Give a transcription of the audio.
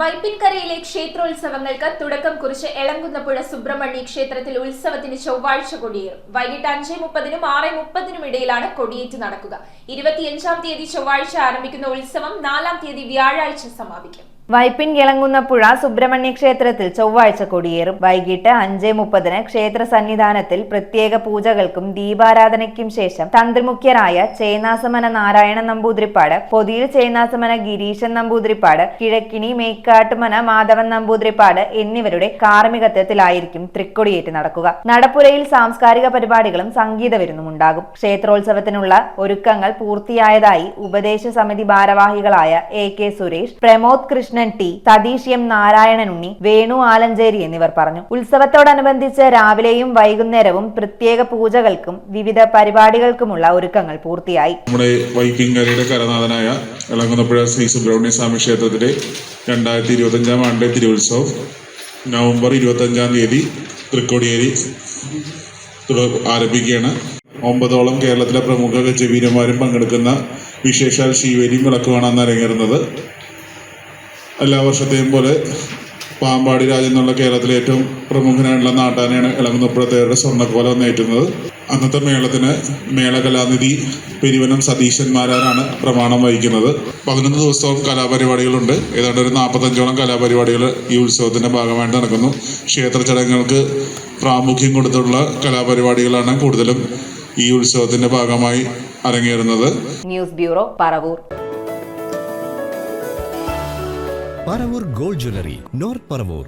വൈപ്പിൻകരയിലെ ക്ഷേത്രോത്സവങ്ങൾക്ക് തുടക്കം കുറിച്ച് എളങ്കുന്നപ്പുഴ സുബ്രഹ്മണ്യ ക്ഷേത്രത്തിൽ ഉത്സവത്തിന് ചൊവ്വാഴ്ച കൊടിയേറും. വൈകിട്ട് അഞ്ച് മുപ്പതിനും ആറ് മുപ്പതിനും ഇടയിലാണ് കൊടിയേറ്റ് നടക്കുക. ഇരുപത്തിയഞ്ചാം തീയതി ചൊവ്വാഴ്ച ആരംഭിക്കുന്ന ഉത്സവം നാലാം തീയതി വ്യാഴാഴ്ച സമാപിക്കും. വൈപ്പിൻ കിളങ്ങുന്നപ്പുഴ സുബ്രഹ്മണ്യ ക്ഷേത്രത്തിൽ ചൊവ്വാഴ്ച കൊടിയേറും. വൈകിട്ട് അഞ്ച് മുപ്പതിന് ക്ഷേത്ര സന്നിധാനത്തിൽ പ്രത്യേക പൂജകൾക്കും ദീപാരാധനയ്ക്കും ശേഷം തന്ത്രിമുഖ്യരായ ചേന്നാസമന നാരായണ നമ്പൂതിരിപ്പാട് പൊതിയിൽ ചേന്നാസമന ഗിരീശൻ നമ്പൂതിരിപ്പാട് കിഴക്കിണി മേക്കാട്ടുമന മാധവൻ നമ്പൂതിരിപ്പാട് എന്നിവരുടെ കാർമ്മികത്വത്തിലായിരിക്കും തൃക്കൊടിയേറ്റ് നടക്കുക. നടപ്പുരയിൽ സാംസ്കാരിക പരിപാടികളും സംഗീത വിരുന്നും ഉണ്ടാകും ക്ഷേത്രോത്സവത്തിനുള്ള ഒരുക്കങ്ങൾ പൂർത്തിയായതായി ഉപദേശ സമിതി ഭാരവാഹികളായ A K Suresh Pramod Krishnan T Satheesh M Narayanan Unni Venu Alancheri എന്നിവർ പറഞ്ഞു. ഉത്സവത്തോടനുബന്ധിച്ച് രാവിലെയും വൈകുന്നേരവും പ്രത്യേക പൂജകൾക്കും വിവിധ പരിപാടികൾക്കുമുള്ള ഒരുക്കങ്ങൾ പൂർത്തിയായി. നമ്മുടെ വൈപ്പിങ്കരയുടെ കരനാഥനായ ഇളങ്ങുന്നപ്പുഴ ശ്രീ സുബ്രഹ്മണ്യ സ്വാമി ക്ഷേത്രത്തിലെ രണ്ടായിരത്തി ഇരുപത്തഞ്ചാം ആണ്ടിലെ തിരുവുത്സവം നവംബർ ഇരുപത്തഞ്ചാം തീയതി തൃക്കോടിയേരി ആരംഭിക്കുകയാണ്. ഒമ്പതോളം കേരളത്തിലെ പ്രമുഖ ഗജവീരന്മാരും പങ്കെടുക്കുന്ന വിശേഷാൽ ശിവേലിയും വിളക്കുമാണ് അന്ന് അരങ്ങേറുന്നത്. എല്ലാ വർഷത്തെയും പോലെ പാമ്പാടി രാജ എന്നുള്ള കേരളത്തിലെ ഏറ്റവും പ്രമുഖനായിട്ടുള്ള നാട്ടാനയാണ് ഇളങ്ങുന്നപ്പുഴത്തേരുടെ സ്വർണക്കോല നേറ്റുന്നത്. അന്നത്തെ മേളത്തിന് മേളകലാനിധി പെരുവനം സതീശന്മാരാണ് പ്രമാണം വഹിക്കുന്നത്. പതിനൊന്ന് ദിവസവും കലാപരിപാടികളുണ്ട്. ഏതാണ്ട് ഒരു നാൽപ്പത്തഞ്ചോളം കലാപരിപാടികൾ ഈ ഉത്സവത്തിന്റെ ഭാഗമായിട്ട് നടക്കുന്നു. ക്ഷേത്ര ചടങ്ങുകൾക്ക് പ്രാമുഖ്യം കൊടുത്തുള്ള കലാപരിപാടികളാണ് കൂടുതലും ഈ ഉത്സവത്തിന്റെ ഭാഗമായി അരങ്ങേറുന്നത്. News bureau Paravur. Paravur gold jewellery north Paravur.